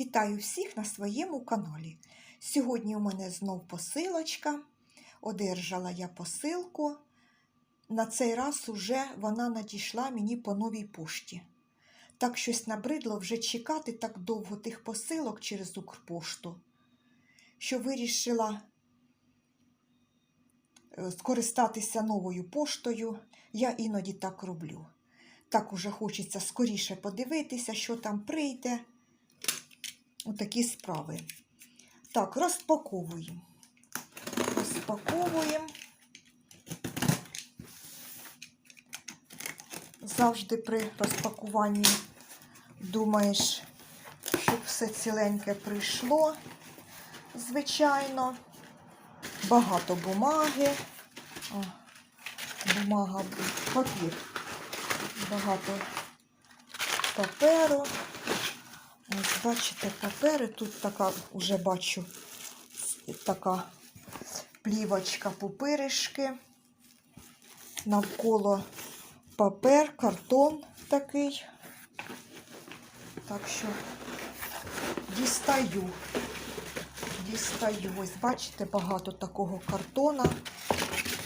Вітаю всіх на своєму каналі. Сьогодні у мене знов посилочка. Одержала я посилку. На цей раз уже вона надійшла мені по новій пошті. Так щось набридло вже чекати так довго тих посилок через Укрпошту, що вирішила е, скористатися новою поштою. Я іноді так роблю. Так уже хочеться скоріше подивитися, що там прийде. Отакі справи. Так, розпаковуємо. Розпаковуємо. Завжди при розпакуванні думаєш, щоб все ціленьке прийшло. Звичайно, багато бумаги. О, бумага, папір. Багато паперу. Ось бачите, папери. Тут така, вже бачу, така плівочка пупиришки. Навколо папер, картон такий. Так що дістаю. Дістаю. Ось, бачите, багато такого картона,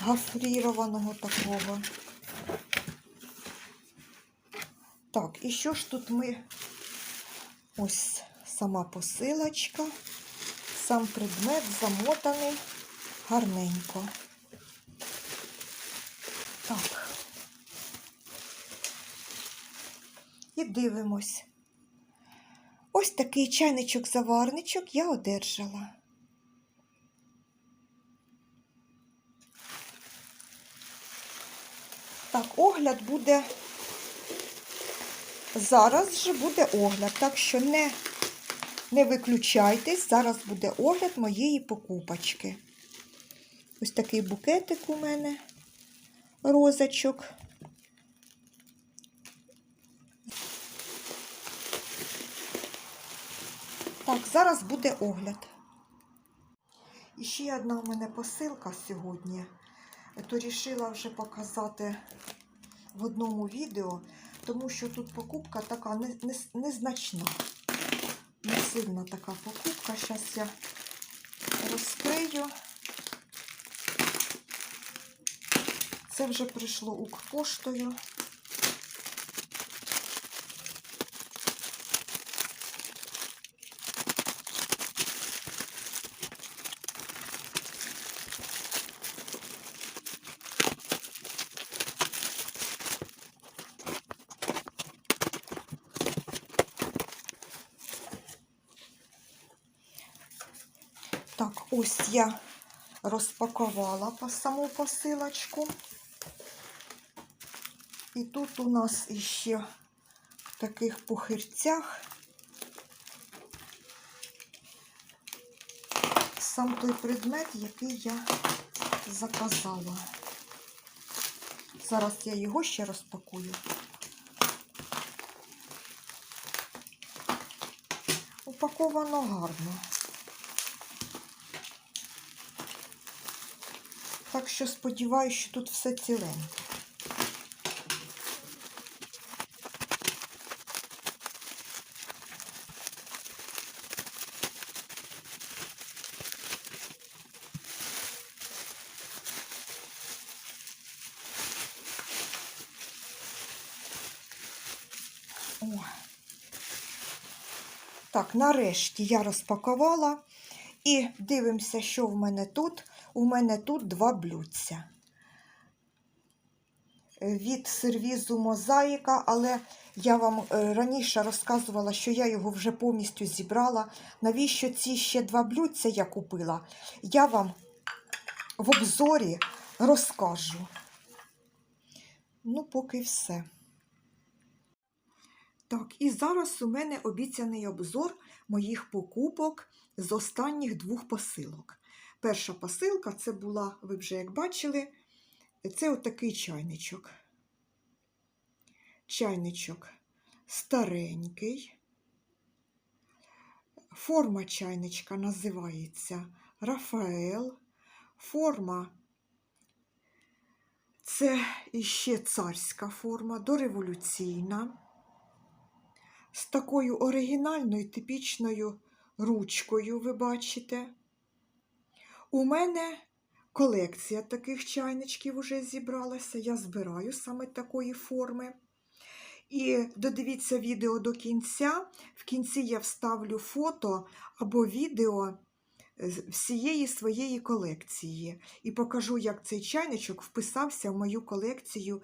гофрірованого такого. Так, і що ж тут ми Ось сама посилочка, сам предмет замотаний гарненько. Так. І дивимось. Ось такий чайничок-заварничок я одержала. Так, огляд буде Зараз же буде огляд, так що не не виключайтесь, зараз буде огляд моєї покупочки. Ось такий букетик у мене, розочок. Так, зараз буде огляд. І ще одна у мене посилка сьогодні. То рішила вже показати в одному відео тому що тут покупка така незначна. Не, не, не сильна така покупка. Зараз я розкрию. Це вже прийшло Укрпоштою. Так, ось я розпакувала по саму посилочку. І тут у нас іще в таких пухирцях сам той предмет, який я заказала. Зараз я його ще розпакую. Упаковано гарно. Так що сподіваюся, що тут все ціленьке. Так, нарешті я розпакувала і дивимося, що в мене тут. У мене тут два блюдця. Від сервізу мозаїка, але я вам е, раніше розказувала, що я його вже повністю зібрала. Навіщо ці ще два блюдця я купила? Я вам в обзорі розкажу. Ну, поки все. Так, і зараз у мене обіцяний обзор моїх покупок з останніх двох посилок. Перша посилка це була, ви вже як бачили, це отакий чайничок. Чайничок старенький. Форма чайничка називається Рафаел. Форма це іще царська форма, дореволюційна. з такою оригінальною типічною ручкою, ви бачите. У мене колекція таких чайничків уже зібралася. Я збираю саме такої форми. І додивіться відео до кінця. В кінці я вставлю фото або відео всієї своєї колекції і покажу, як цей чайничок вписався в мою колекцію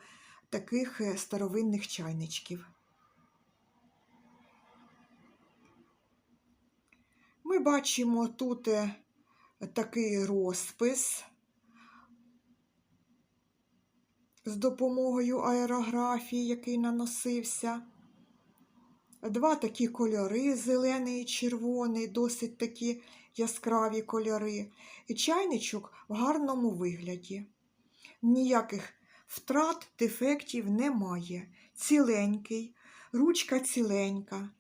таких е, старовинних чайничків. Ми бачимо тут е, такий розпис з допомогою аерографії, який наносився. Два такі кольори, зелений і червоний, досить такі яскраві кольори. І чайничок в гарному вигляді. Ніяких втрат, дефектів немає. Ціленький, ручка ціленька.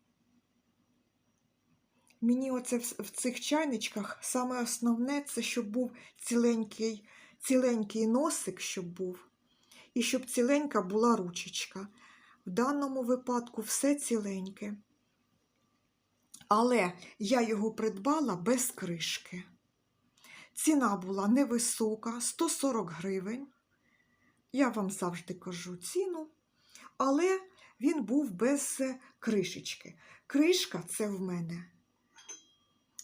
Мені оце в, цих чайничках саме основне це щоб був ціленький, ціленький носик, щоб був, і щоб ціленька була ручечка. В даному випадку все ціленьке. Але я його придбала без кришки. Ціна була невисока, 140 гривень. Я вам завжди кажу ціну, але він був без кришечки. Кришка це в мене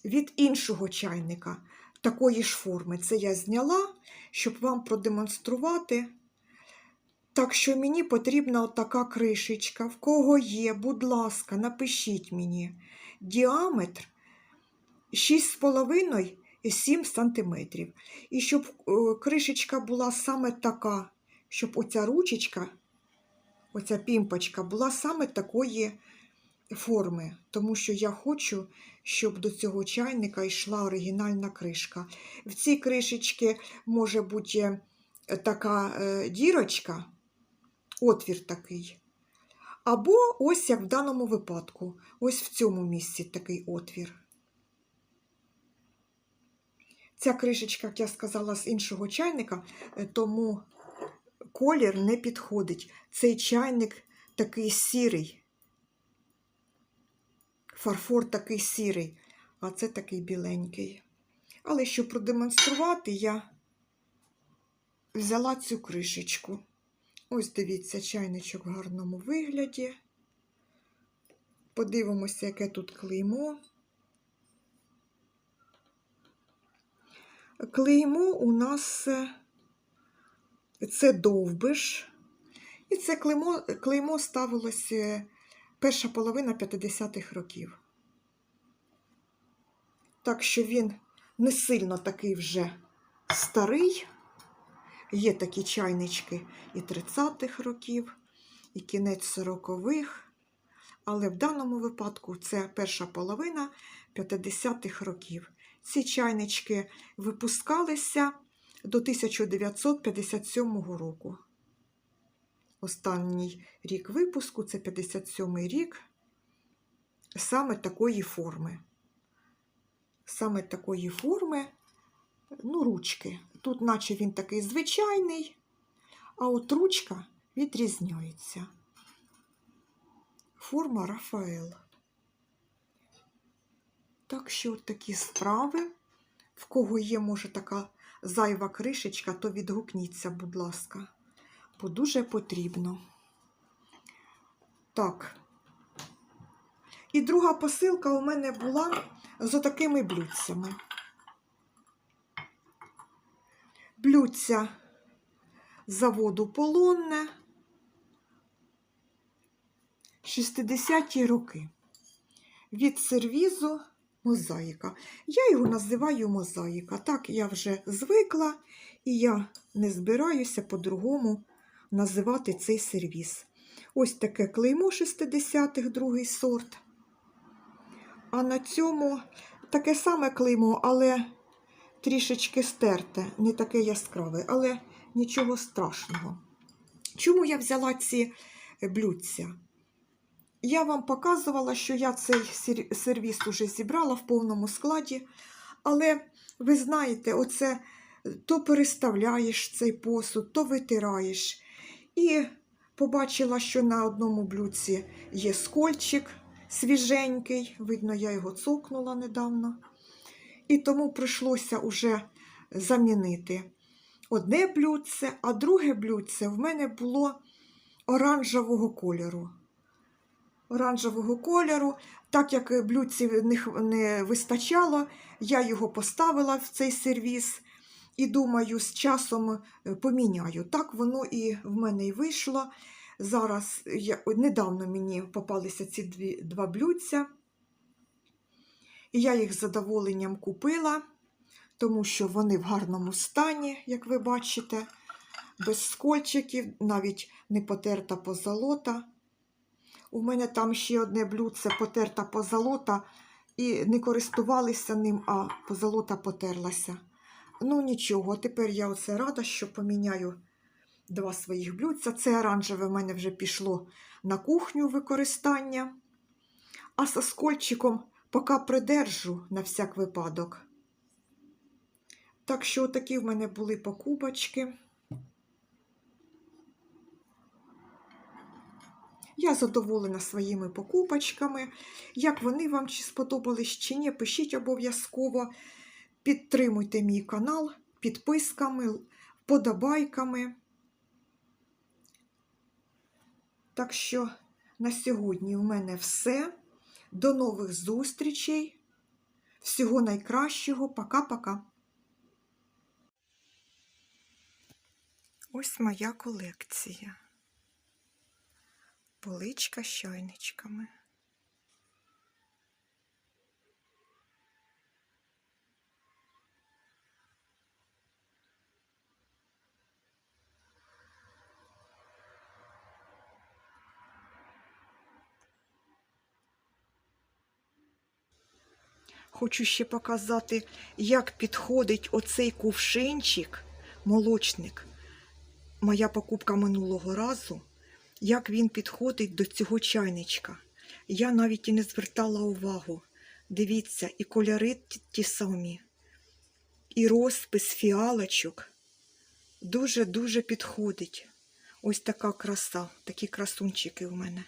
від іншого чайника такої ж форми. Це я зняла, щоб вам продемонструвати. Так що мені потрібна така кришечка. В кого є, будь ласка, напишіть мені. Діаметр 6,5-7 см. І щоб е, кришечка була саме така, щоб оця ручечка, оця пімпочка була саме такої форми. Тому що я хочу, щоб до цього чайника йшла оригінальна кришка. В цій кришечці може бути е, така е, дірочка отвір такий. Або ось як в даному випадку, ось в цьому місці такий отвір. Ця кришечка, як я сказала, з іншого чайника, е, тому колір не підходить. Цей чайник такий сірий. Фарфор такий сірий, а це такий біленький. Але щоб продемонструвати, я взяла цю кришечку. Ось дивіться, чайничок в гарному вигляді. Подивимося, яке тут клеймо. Клеймо у нас е, це довбиш. І це клеймо, клеймо ставилося перша половина 50-х років. Так що він не сильно такий вже старий. Є такі чайнички і 30-х років, і кінець 40-х. Але в даному випадку це перша половина 50-х років. Ці чайнички випускалися до 1957 року. Останній рік випуску це 57-й рік, саме такої форми. Саме такої форми, ну, ручки. Тут, наче він такий звичайний, а от ручка відрізняється. Форма Рафаел. Так що такі справи. В кого є, може, така зайва кришечка, то відгукніться, будь ласка, бо дуже потрібно. Так. І друга посилка у мене була з отакими блюдцями. Блюдця заводу Полонне 60-ті роки. Від сервізу мозаїка. Я його називаю мозаїка. Так я вже звикла, і я не збираюся по-другому називати цей сервіз. Ось таке клеймо 60-х, другий сорт. А на цьому таке саме клеймо, але трішечки стерте, не таке яскраве, але нічого страшного. Чому я взяла ці блюдця? Я вам показувала, що я цей сервіс уже зібрала в повному складі, але ви знаєте, оце то переставляєш цей посуд, то витираєш. І побачила, що на одному блюдці є скольчик, свіженький. Видно, я його цокнула недавно. І тому прийшлося уже замінити одне блюдце, а друге блюдце в мене було оранжевого кольору. Оранжевого кольору, так як блюдців не вистачало, я його поставила в цей сервіс і думаю, з часом е, поміняю. Так воно і в мене і вийшло. Зараз я, недавно мені попалися ці дві, два блюдця, і я їх з задоволенням купила, тому що вони в гарному стані, як ви бачите, без скольчиків, навіть не потерта позолота. У мене там ще одне блюдце потерта позолота, і не користувалися ним, а позолота потерлася. Ну нічого, тепер я оце рада, що поміняю два своїх блюдця. Це оранжеве в мене вже пішло на кухню використання. А з оскольчиком поки придержу на всяк випадок. Так що такі в мене були покупочки. Я задоволена своїми покупочками. Як вони вам чи сподобались чи ні, пишіть обов'язково. Підтримуйте мій канал підписками, вподобайками. Так що на сьогодні в мене все. До нових зустрічей. Всього найкращого. Пока-пока. Ось моя колекція. Поличка з чайничками. Хочу ще показати, як підходить оцей кувшинчик, молочник. Моя покупка минулого разу, як він підходить до цього чайничка. Я навіть і не звертала увагу. Дивіться, і кольори ті- самі, і розпис фіалочок. Дуже-дуже підходить. Ось така краса, такі красунчики у мене.